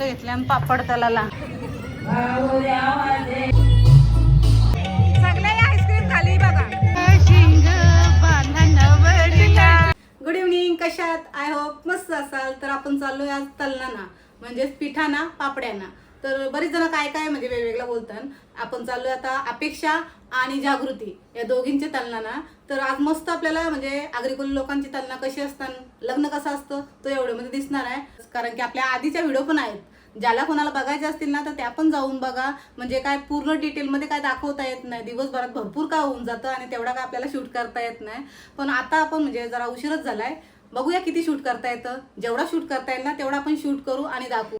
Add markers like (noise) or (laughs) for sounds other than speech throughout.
इथं घेतल्या आणि पापड तलाला सगळे आईस्क्रीम खाली बघा. गुड इव्हनिंग कशात आय होप मस्त असाल. तर आपण चाललोय आज तलनाना म्हणजेच पिठाना पापड्यांना. तर बरेच जण काय काय म्हणजे वेगवेगळं बोलतात. आपण चाललोय आता अपेक्षा आणि जागृती या दोघींचे तलनाना. तर आज मस्त आपल्याला म्हणजे आग्रिकुल लोकांची तलना कशी असतात लग्न कसं असतं तो एवढं म्हणजे दिसणार आहे. कारण की आपल्या आधीच्या व्हिडिओ पण आहेत. ज्याला कोणाला बघायचे असतील ना तर त्या पण जाऊन बघा. म्हणजे काय पूर्ण डिटेलमध्ये काय दाखवता येत नाही. दिवसभरात भरपूर काय होऊन जातं आणि तेवढा काय आपल्याला शूट करता येत नाही. पण आता आपण म्हणजे जरा उशीरच झालाय. बघूया किती शूट करता येतं. जेवढा शूट करता येईल ना तेवढा आपण शूट करू आणि दाखवू.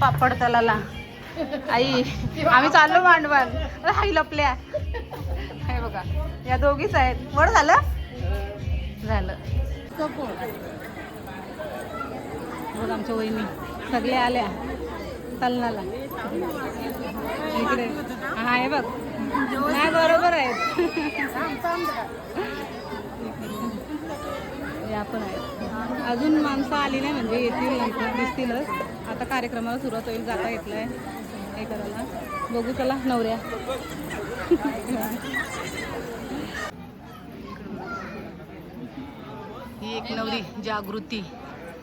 पापड तलाला. आई आम्ही चाललो मांडवान आई लपल्या. हे बघा या दोघीच आहेत. वर झालं? झालं. बघ आमच्या वहिनी सगळ्या आल्या तलनाला. इकडे. हा आहे बघ. नाही बरोबर आहे या पण आहेत. अजून माणसं आली नाही म्हणजे येतील नंतर दिसतीलच. आता कार्यक्रमाला सुरुवात होईल जाता घेतलंय हे करायला. बघू चला नवऱ्या. ही एक नवरी जागृती.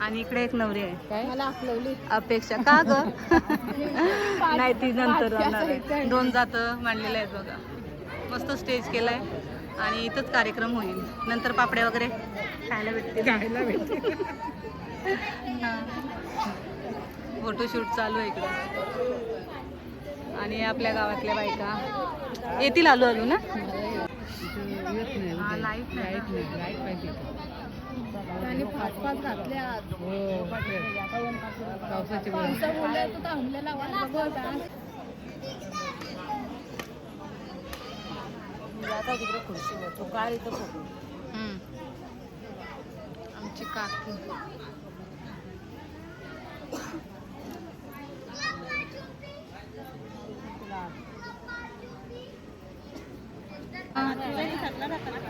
आणि इकडे एक नवरी आहे. मला आखलवली अपेक्षा. का ग? (laughs) नाही ती नंतर राहणार आहे. दोन जात मांडलेल्या आहेत बघा. मस्त स्टेज केलाय. आणि इथंच कार्यक्रम होईल. नंतर पापड्या वगैरे खायला भेटते खायला भेटते (laughs) फोटोशूट चालू आहे इकडं. आणि आपल्या गावातल्या बायका. येतील आलू आलू ना? हा, लाइट आणि पाच पाच घातल्या. पावसाची. हम्म. आमची काकू.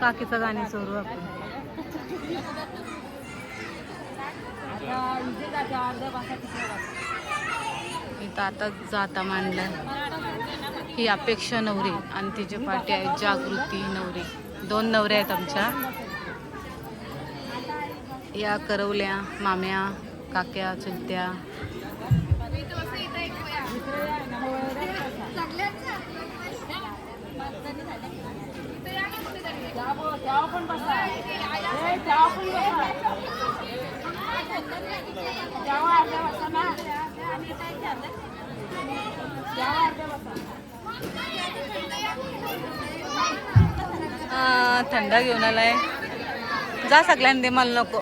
काकीचं गाणे चोरू आपण इथं आता जाता मांडलाय. ही अपेक्षा नवरी आणि तिचे पाठी आहे जागृती नवरी. दोन नवऱ्या आहेत आमच्या. या करवल्या माम्या काक्या चुलत्या. थंड घेऊन आलाय. जा सगळ्यांनी दे मला नको.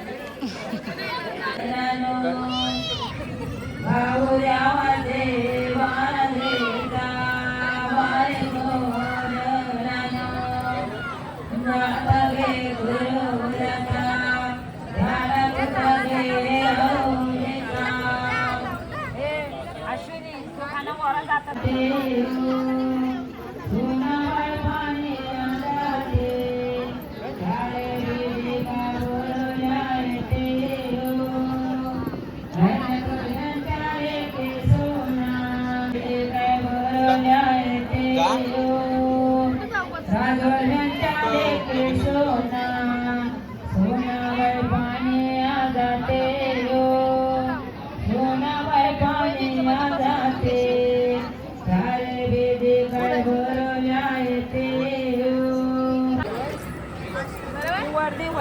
Yeah.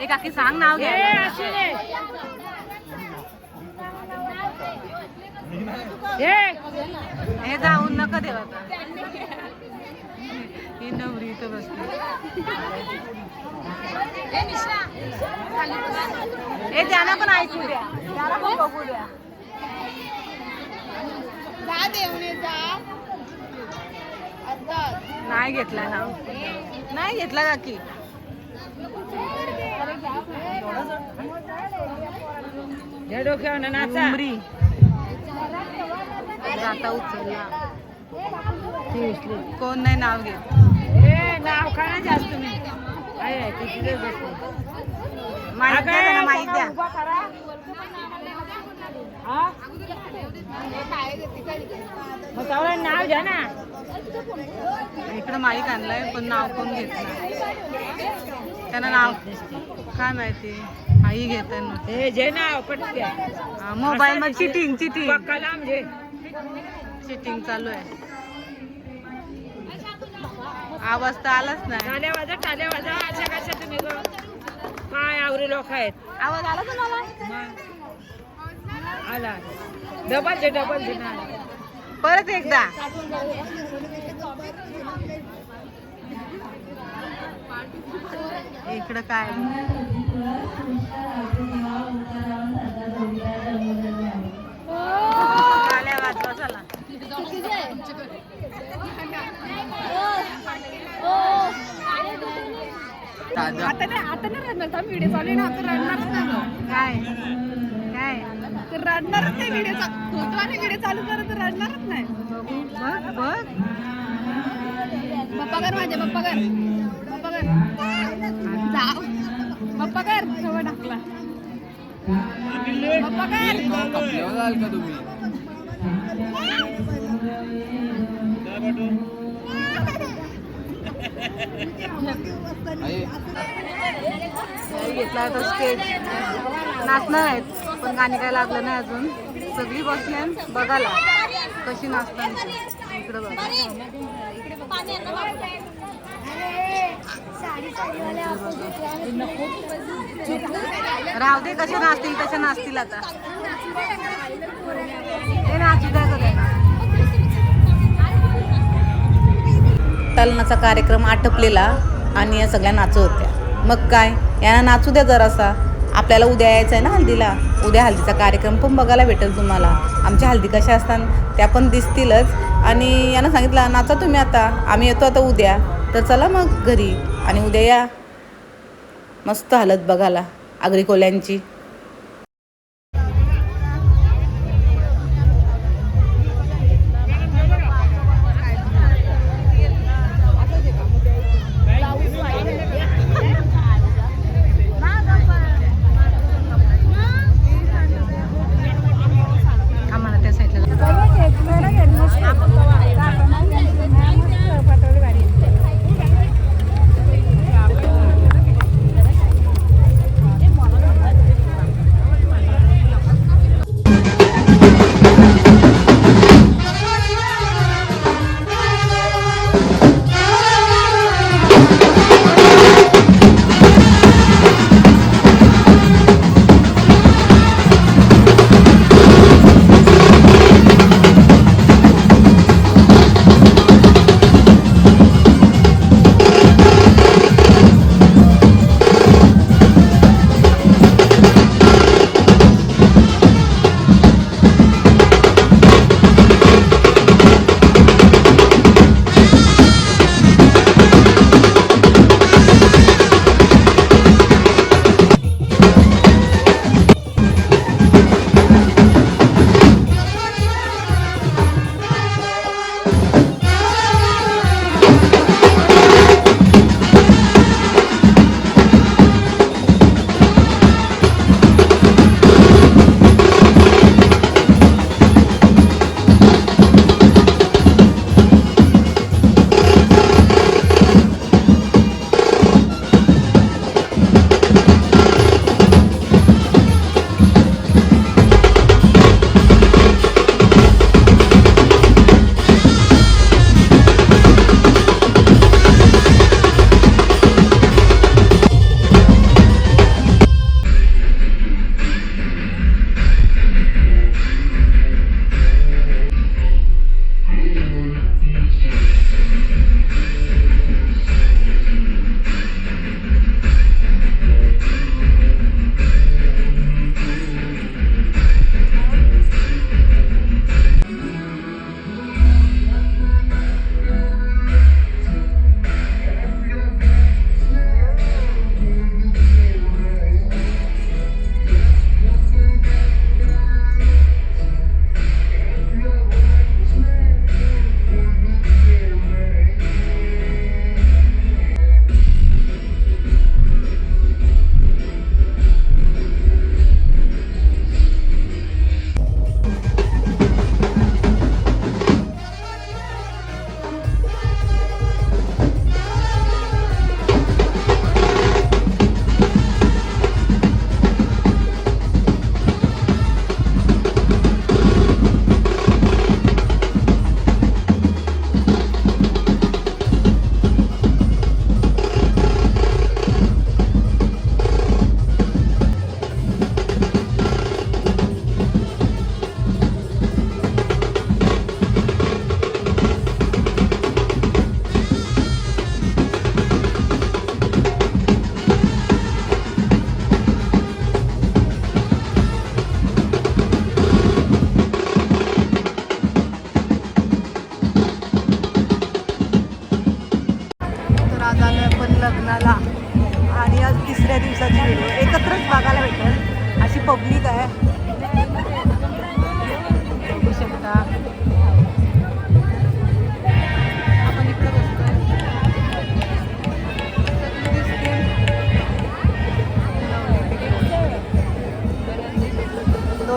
ए काकी सांग नाव घ्या. हे जाऊन नका आता. ही नवरी इथं बसली. हे त्यांना पण ऐकू द्या. त्याला पण बघू द्या. नाही घेतला ना. नाही घेतला का की उमरी. जाता उचलला. कोण नाही नाव घेत. नाव का ना जास्त मी आहे तिथे माहीत द्या त्यांना माहीत द्या. उभा करा. हा? मग तेवढं नाव घ्या ना. इकडं माईक आणलाय पण नाव कोण घेत नाही. त्यांना नाव काय माहिती? आई घेत हे जे नाव पटके मोबाईल मध्ये चिटिंग चिटिंग म्हणजे चिटिंग चालू आहे. आवाज तर आलाच नाही. टाल्या वाजा टाल्या वाजा. अशा कशा तुम्ही गं? काय आवरे लोक आहेत? आवाज आला तुम्हाला आला. डबल जे डबल जे ना परत एकदा. इकडं काय? वाजवा चला. आता नाही आता नाही रडणार थांब व्हिडिओ चालू आहे ना आता रडणारच नाही मग. काय? काय? तर रडणारच नाही व्हिडिओ फोटो आणि व्हिडिओ चालू करत तर रडणारच नाही. बघ बघ. पप्पा कर माझे पप्पा कर जाऊ. पप्पा कर सवय टाकला. पप्पा कर. नाही घेतला तर स्टेज नाचणार आहेत. पण गाणी काय लागलं नाही अजून. सगळी बसली बघायला. कशी नाचतात इकडं बघा. राहू दे कसे नाचतील तसे नाचतील आता. ते नाचू द्या का तलनाचा कार्यक्रम आटपलेला आणि या सगळ्या नाचू होत्या. मग काय? यांना नाचू द्या जरासा. आपल्याला उद्या यायचं आहे ना हल्दीला. उद्या हल्दीचा कार्यक्रम पण बघायला भेटेल तुम्हाला. आमच्या हल्दी कशा असतात त्या पण दिसतीलच. आणि यांना सांगितलं नाचा तुम्ही आता. आम्ही येतो आता उद्या. तर चला मग घरी. आणि उद्या या. मस्त हालत बघायला. आगरी कोल्यांची.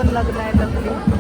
पण लग्न आहे लग्न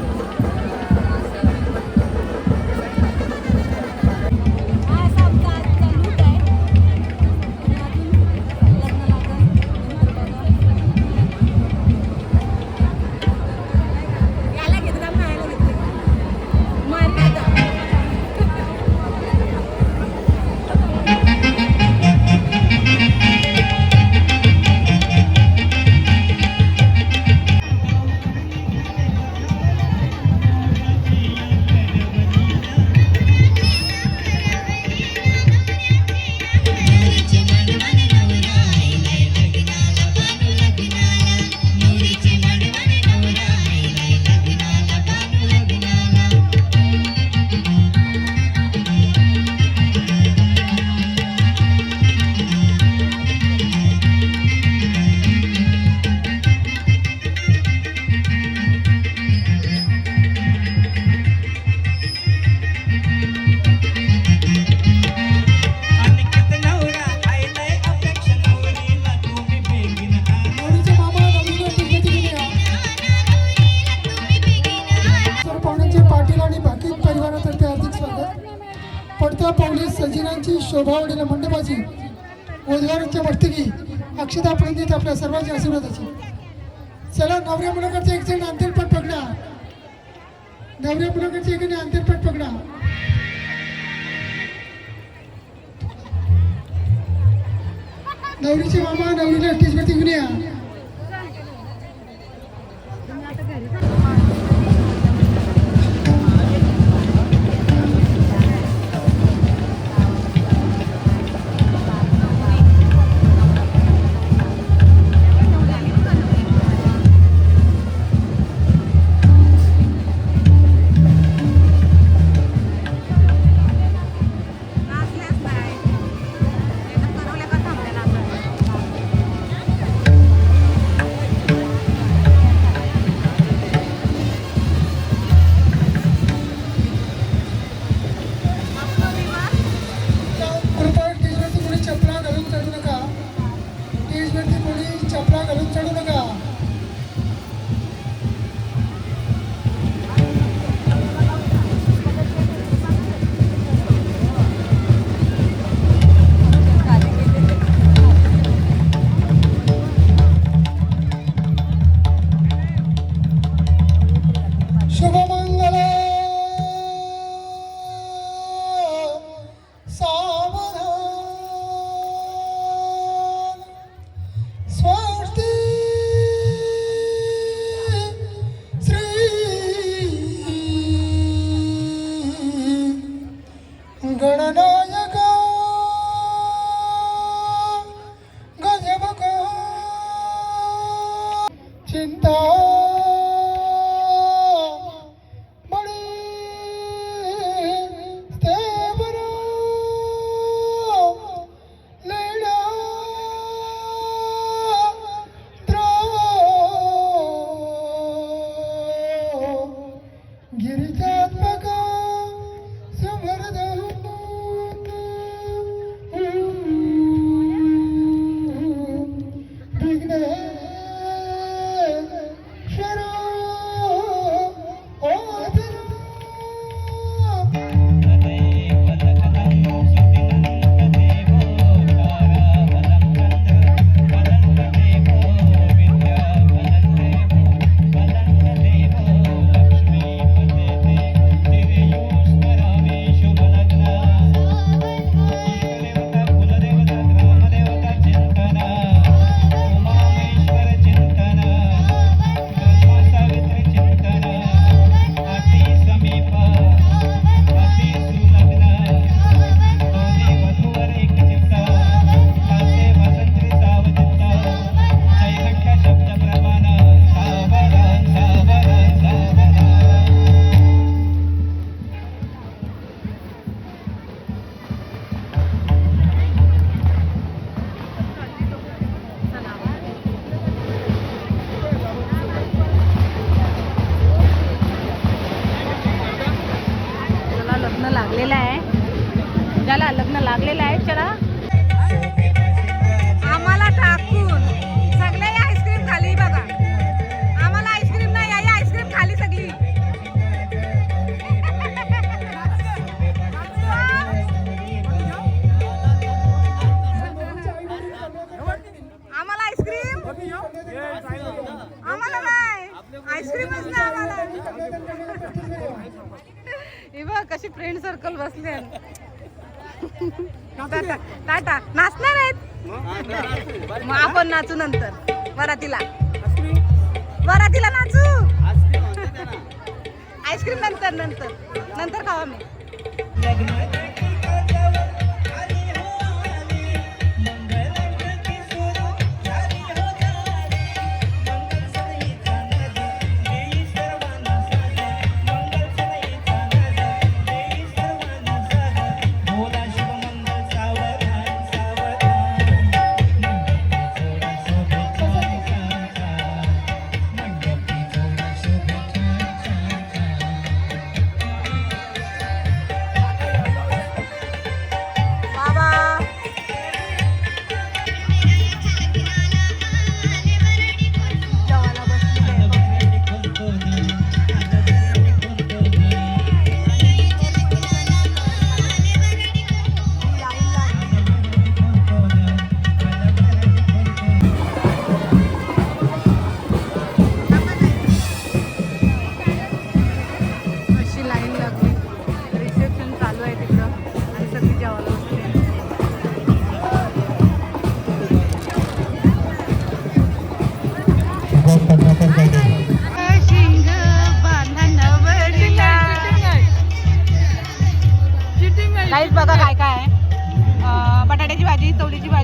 सजीनांची शोभा वाढीला मंडपाची उद्घाटनच्या वर्तकी अक्षता प्रणित आपल्या सर्वांच्या आशीर्वादाची चला नवऱ्या मुलाकडचे एक जण अंतरपट पकडा. नवऱ्या मुलाकडचे एक अंतरपट पकडा. नवरीचे मामा नवरीला स्टेजवरती घेऊन या.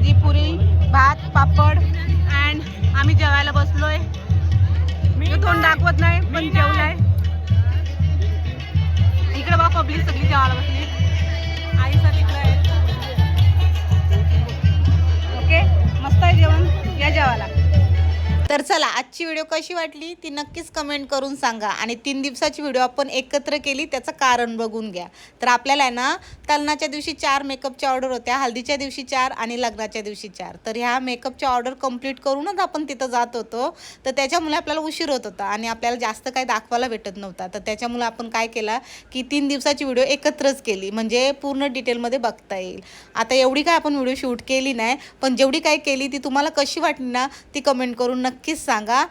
भाजी पुरी भात पापड. अँड आम्ही जेवायला बसलोय. मी तोंड दाखवत नाही पण जेवलाय. इकडे बघा पब्लिक सगळी जेवायला बसली. आईसाठी इकडे आहे. ओके मस्त आहे जेवण. या जेवायला. तर चला आजची व्हिडिओ कशी वाटली ती नक्कीच कमेंट करून सांगा. आणि तीन दिवसाची व्हिडिओ आपण एकत्र केली त्याचं कारण बघून घ्या. तर आपल्याला आहे ना तलनाच्या दिवशी चार मेकअपच्या ऑर्डर होत्या हल्दीच्या दिवशी चार आणि लग्नाच्या दिवशी चार. तर ह्या मेकअपच्या ऑर्डर कंप्लीट करूनच आपण तिथं जात होतो. तर त्याच्यामुळे आपल्याला उशीर होत होता आणि आपल्याला जास्त काही दाखवायला भेटत नव्हता. तर त्याच्यामुळे आपण काय केलं की तीन दिवसाची व्हिडिओ एकत्रच केली. म्हणजे पूर्ण डिटेलमध्ये बघता येईल. आता एवढी काय आपण व्हिडिओ शूट केली नाही पण जेवढी काय केली ती तुम्हाला कशी वाटली ना ती कमेंट करून नक्की नक्कीच सांगा.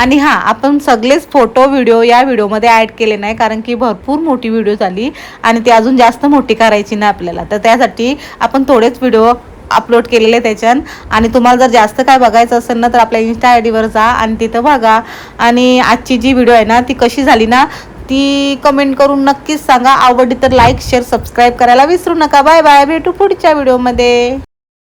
आणि हां आपण सगळेच फोटो व्हिडिओ या व्हिडिओमध्ये ॲड केले नाही कारण की भरपूर मोठी व्हिडिओ झाली आणि ती अजून जास्त मोठी करायची ना आपल्याला. तर त्यासाठी आपण थोडेच व्हिडिओ अपलोड केलेले त्याच्यात. आणि तुम्हाला जर जास्त काय बघायचं असेल ना तर आपल्या इन्स्टा आय डीवर जा आणि तिथं बघा. आणि आजची जी व्हिडिओ आहे ना ती कशी झाली ना ती कमेंट करून नक्कीच सांगा. आवडली तर लाईक शेअर सबस्क्राईब करायला विसरू नका. बाय बाय भेटू पुढच्या व्हिडिओमध्ये